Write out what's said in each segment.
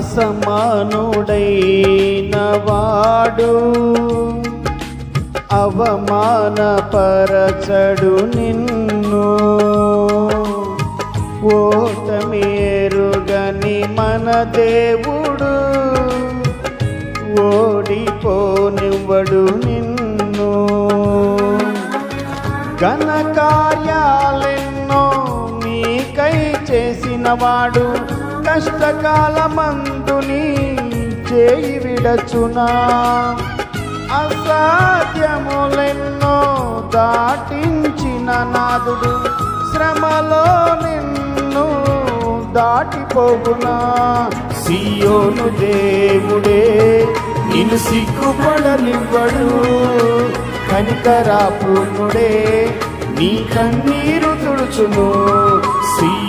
అసమానుడైన వాడు అవమానపరచడు నిన్ను. ఓటమేరుగని మన దేవుడు ఓడిపోనివ్వడు నిన్ను. ఘనకార్యాలెన్నో నీకై చేసినవాడు కష్టకాలమందుని చేయి విడచునా? అసాధ్యములెన్నో దాటించిన నాదుడు శ్రమలో నిన్ను దాటిపోగునా సియోను దేవుడే నిన్ను సిగ్గుపడనివ్వడు. కనికరాపూర్ణుడే నీ కన్నీరు తుడుచును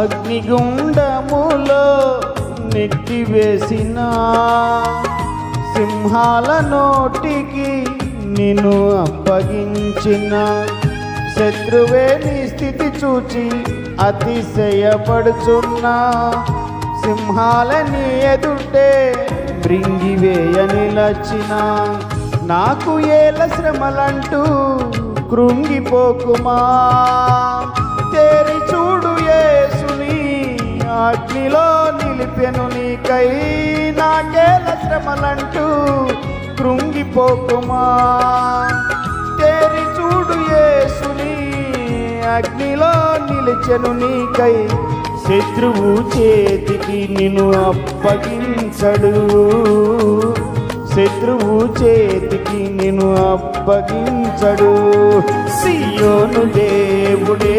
అగ్నిగుండములో నెట్టివేసిన సింహాల నోటికి నిన్ను అప్పగించిన. శత్రువే నీ స్థితి చూచి అతిశయపడుచున్నా. సింహాలని ఎదుటే మృంగివేయ నాకు ఏల శ్రమలంటూ కృంగిపోకుమా. తేరి చూడు ఏ అగ్నిలో నిలిపెను నీకై. నాకేల శ్రమలంటూ కృంగిపోకుమా? తేరి చూడు యేసుని అగ్నిలో నిలిచెను నీకై. శత్రువు చేతికి నిన్ను అప్పగించడు. శత్రువు చేతికి నిన్ను అప్పగించడు. సియోను దేవుడే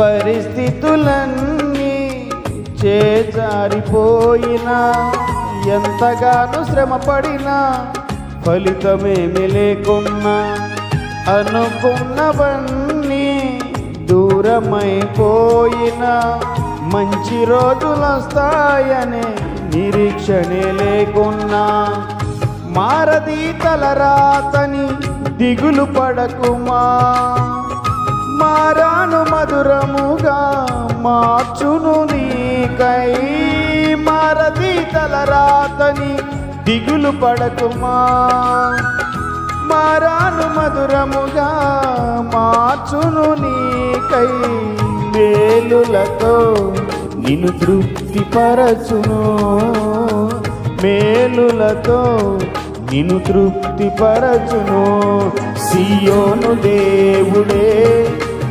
పరిస్థితులన్నీ చేజారిపోయినా ఎంతగానో శ్రమపడినా ఫలితమేమి లేకున్నా అనుకున్నవన్నీ దూరమైపోయినా మంచి రోజులు వస్తాయనే నిరీక్షణే లేకున్నా. మారది తలరాతని దిగులు పడకుమా? మారాను మధురముగా మార్చును నీకై. మారది తలరాతని దిగులు పడకుమా. మారాను మధురముగా మార్చును నీకై. మేలులతో నిన్ను తృప్తిపరచును. మేలులతో నిన్ను తృప్తిపరచును. సియోను దేవుడే.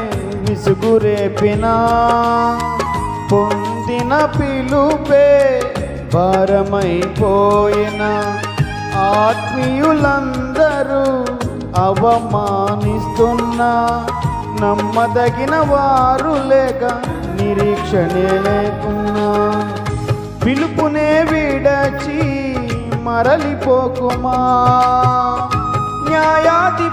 పోరాటమే విసుగురేపినా పొందిన పిలుపే భారమైపోయిన ఆత్మీయులందరూ అవమానిస్తున్నా. నమ్మదగిన వారు లేక నిరీక్షణే లేకున్నా. పిలుపునే విడచి మరలిపోకుమా. న్యాయాధిపతియే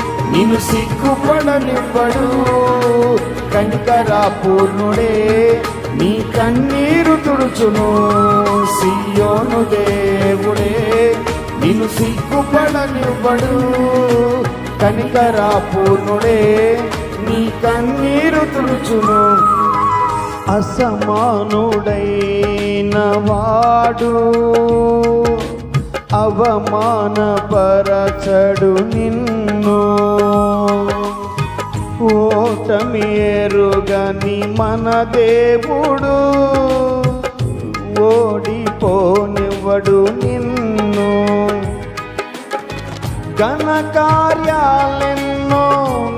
నిన్ను సిగ్గుపడనివ్వడు. కనికరా పూర్ణుడే నీ కన్నీరు తుడుచును. సియోను దేవుడే నిన్ను సిగ్గుపడనివ్వడు. కనికరా పూర్ణుడే నీ కన్నీరు తుడుచును. అసమానుడైన వాడు అవమానపరచడు నిన్ను. ఓటమేరుగని మన దేవుడు ఓడిపోనివ్వడు నిన్ను. ఘన కార్యాలెన్నో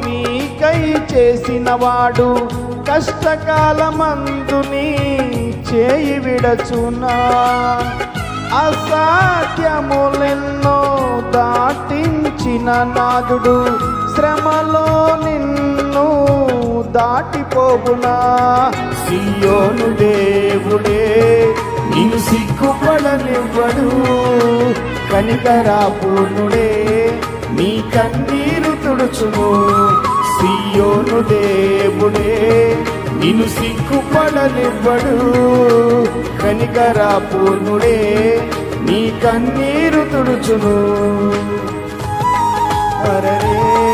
నీకై చేసినవాడు కష్టకాలమందుని చేయి విడచునా. అసాధ్యములెన్నో దాటించిన నాదుడు శ్రమలో నిన్ను దాటిపోగునా. సియోను దేవుడే నిన్ను సిగ్గుపడనివ్వడు కనికరాపూర్ణుడే నీ కన్నీరు తుడుచును సియోను దేవుడే నిన్ను సిగ్గుపడనివ్వడు కనికరాపూర్ణుడే నీ కన్నీరు తుడుచును అరరే.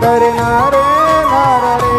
કરનારે નારળે